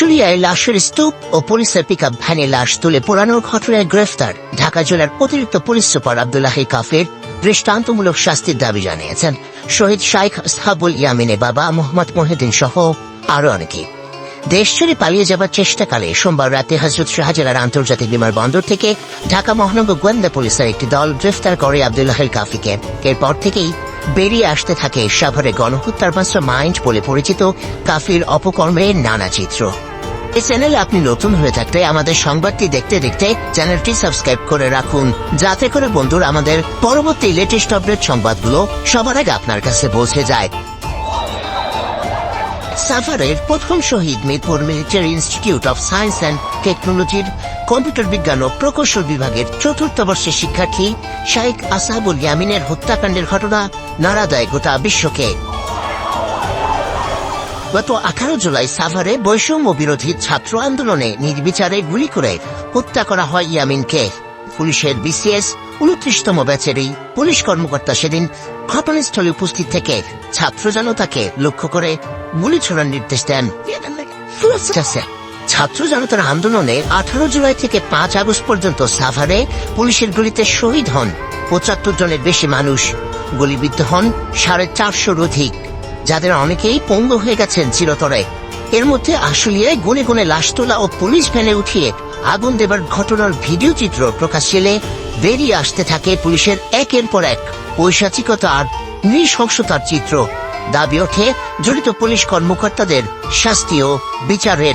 চুলিয়ায় লাশের স্তূপ ও পুলিশের পিক আপ ভ্যানে লাশ তুলে পোড়ানোর ঘটনায় গ্রেফতার ঢাকা জেলার অতিরিক্ত পুলিশ সুপার আবদুল্লাহ কাফের দৃষ্টান্তমূলক শাস্তির দাবি জানিয়েছেন। শহীদ শাইখ সাবুল ইয়ামিনের বাবা মোহাম্মদ মহিউদ্দিন সহ আরও অনেকে দেশ ছেড়ে পালিয়ে যাবার চেষ্টাকালে সোমবার রাতে হজরত শাহজালাল আন্তর্জাতিক বিমানবন্দর থেকে ঢাকা মহানগর গোয়েন্দা পুলিশের একটি দল গ্রেফতার করে আবদুল্লাহ কাফিকে। এরপর থেকেই বেরিয়ে আসতে থাকে সাভারে গণহত্যার মাস্টার মাইন্ড বলে পরিচিত কাফির অপকর্মের নানা চিত্র। এই চ্যানেলে আপনি নতুন হয়ে থাকলে আমাদের সংবাদটি দেখতে দেখতে চ্যানেলটি সাবস্ক্রাইব করে রাখুন। যাতে করে বন্ধুরা আমাদের পরবর্তী লেটেস্ট আপডেট সংবাদগুলো সবার আগে আপনার কাছে পৌঁছে যায়। সাফারের প্রথম শহীদ Mirpur military institute of science and টেকনোলজির কম্পিউটার বিজ্ঞান ও প্রকৌশল বিভাগের চতুর্থ বর্ষের শিক্ষার্থী শাইখ আসাবুল ইয়ামিনের হত্যাকাণ্ডের ঘটনা নাড়া দেয় গোটা বিশ্বকে। গত আঠারো জুলাই সাভারে বৈষম্য বিরোধী ছাত্র আন্দোলনে নির্বিচারে গুলি করে হত্যা করা হয় ইয়ামিনকে। পুলিশের বিসিএস উনত্রিশতম ব্যাচের এই পুলিশ কর্মকর্তা সেদিন ঘটনাস্থলে উপস্থিত থেকে ছাত্র জনতাকে লক্ষ্য করে গুলি ছোড়ার নির্দেশ দেন। ছাত্র জনতার আন্দোলনে আঠারো জুলাই থেকে পাঁচ আগস্ট পর্যন্ত সাভারে পুলিশের গুলিতে শহীদ হন পঁচাত্তর জনের বেশি মানুষ। গুলিবিদ্ধ হন সাড়ে চারশোর অধিক। যাদের অনেকেই পঙ্গু হয়ে গেছেন চিরতরে। এর মধ্যে আশুলিয়ায় গুনে গুনে লাশ তোলা ও পুলিশ ভ্যানে উঠিয়ে আগুন দেবার ঘটনার ভিডিও চিত্র প্রকাশ এলে বেরিয়ে আসতে থাকে পুলিশের একের পর এক পৈশাচিকতা আর নৃশংসতার চিত্র। দাবি ওঠে, জড়িত পুলিশ কর্মকর্তাদের শাস্তি ও বিচারের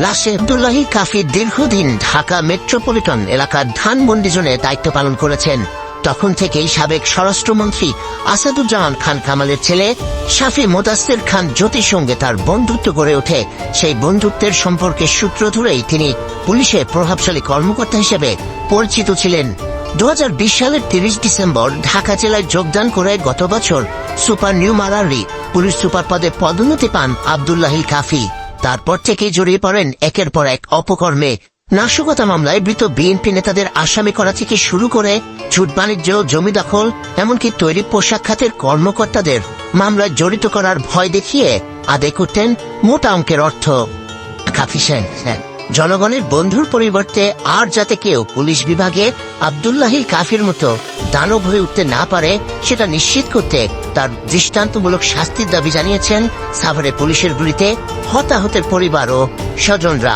লাশে আব্দুল্লাহি কাফি দীর্ঘদিন ঢাকা মেট্রোপলিটন এলাকার ধানমন্ডি জোনে দায়িত্ব পালন করেছেন। তখন থেকেই সাবেক স্বরাষ্ট্রমন্ত্রী আসাদুজ্জামান খান কামালের ছেলে শাফি মোদাস্তের খান জ্যোতির সঙ্গে তার বন্ধুত্ব গড়ে ওঠে। সেই বন্ধুত্বের সম্পর্কের সূত্র ধরেই তিনি পুলিশের প্রভাবশালী কর্মকর্তা হিসেবে পরিচিত ছিলেন। দু হাজার বিশ সালের তিরিশ ডিসেম্বর ঢাকা জেলায় যোগদান করে গত বছর সুপার নিউ মারারি পুলিশ সুপার পদে পদোন্নতি পান আবদুল্লাহিল কাফি। তারপর থেকেই জড়িয়ে পড়েন একের পর এক অপকর্মে। নাশকতা মামলায় মৃত বিএনপি নেতাদের আসামি করা থেকে শুরু করে ঝুট বাণিজ্য, জমি দখল, এমনকি তৈরি পোশাক খাতের কর্মকর্তাদের মামলায় জড়িত করার ভয় দেখিয়ে আদায় করতেন মোটা অঙ্কের অর্থ। সাহেব জনগণের বন্ধুর পরিবর্তে আর যাতে কেউ পুলিশ বিভাগে আবদুল্লাহি কাফির মতো দানব হয়ে উঠতে না পারে, সেটা নিশ্চিত করতে তার দৃষ্টান্তমূলক শাস্তির দাবি জানিয়েছেন সাভারে পুলিশের গুলিতে হতাহতের পরিবার ও স্বজনরা